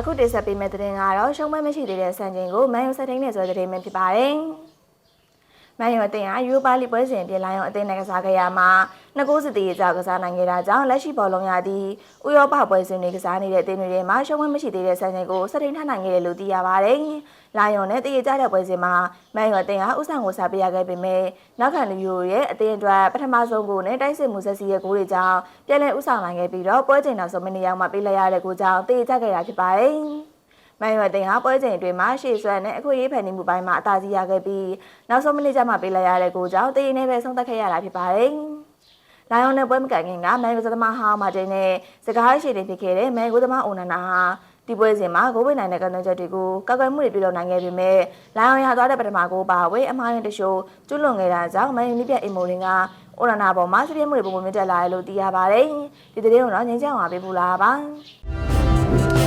အခုတင်ဆက်ပေးမယ့်သတင်းကတော့ရှုံးပွဲမရှိသေးတဲ့စံချိန်ကိုမန်ယူစက်ထိန်နဲ့ဆွဲသတင်းပဲဖြစ်ပါတယ်။ မန်ယူအသင်းဟာယူရိုပါလိပွဲစဉ်ပြင်လိုင်းအောင်အသင်းနဲ့ကစားခဲ့ရမှာနှစ်ကိုးစစ်တီးကြောက်ကစားနိုင်ခဲ့တာကြောင့်လက်ရှိဘောလုံးရသည့်ဥရောပပွဲစဉ်တွေကစားနေတဲ့အသင်းတွေထဲမှာရှုံးပွဲမရှိသေးတဲ့စံချိန်ကိုစက်ထိန်ထနိုင်ခဲ့တယ်လို့သိရပါတယ်။လိုင်းယွန်နဲ့တည်ကြတဲ့ပွဲစဉ်မှာမန်ယူအသင်းဟာဥဆောင်ကိုစားပေးရခဲ့ပေမဲ့နောက်ခံလူမျိုးရဲ့အသင်းအတွက်ပထမဆုံးဂိုးနဲ့တိုက်စစ်မှုဆက်စီရဲ့ဂိုးတွေကြောင့်ပြန်လည်ဥဆောင်နိုင်ခဲ့ပြီးတော့ပွဲချိန်နောက်ဆုံးမိနစ်ရောက်မှပေးလိုက်ရတဲ့ဂိုးကြောင့်တည်ကြခဲ့တာဖြစ်ပါတယ်။ မန်ယူအသင်းဟာပွဲချိန်အတွင်းမှာရှေ့ဆွဲနဲ့အခွင့်အရေးဖန်တီးမှုပိုင်းမှာအသာစီးရခဲ့ပြီးနောက်ဆုံးမိနစ်ကျမှပေးလိုက်ရတဲ့ကိုကြောင့်တည်နေပဲဆုံးသက်ခဲ့ရတာဖြစ်ပါတယ်။လိုင်ယွန်နဲ့ပွဲမကန်ခင်ကမန်ယူသမားဟောင်းမာတင်နဲ့စကားရှိတင်ဖြစ်ခဲ့တဲ့မန်ယူသမားအိုနာနာဟာဒီပွဲစဉ်မှာဂိုးဝင်နိုင်တဲ့ကဏ္ဍချက်တွေကိုကောက်ကွယ်မှုတွေပြုလုပ်နိုင်ခဲ့ပေမဲ့လိုင်ယွန်ရသွားတဲ့ပထမဂိုးပါဝေးအမှားရင်တချို့ကျွလွန်ခဲ့တာကြောင့်မန်ယူနိပြတ်အီမိုရင်ကအိုနာနာပေါ်မှာစပြည့်မှုတွေပုံပုံမြင့်တက်လာတယ်လို့သိရပါတယ်။ဒီသတင်းကိုတော့ငင်းချောင်းပါပေးပူလာပါ။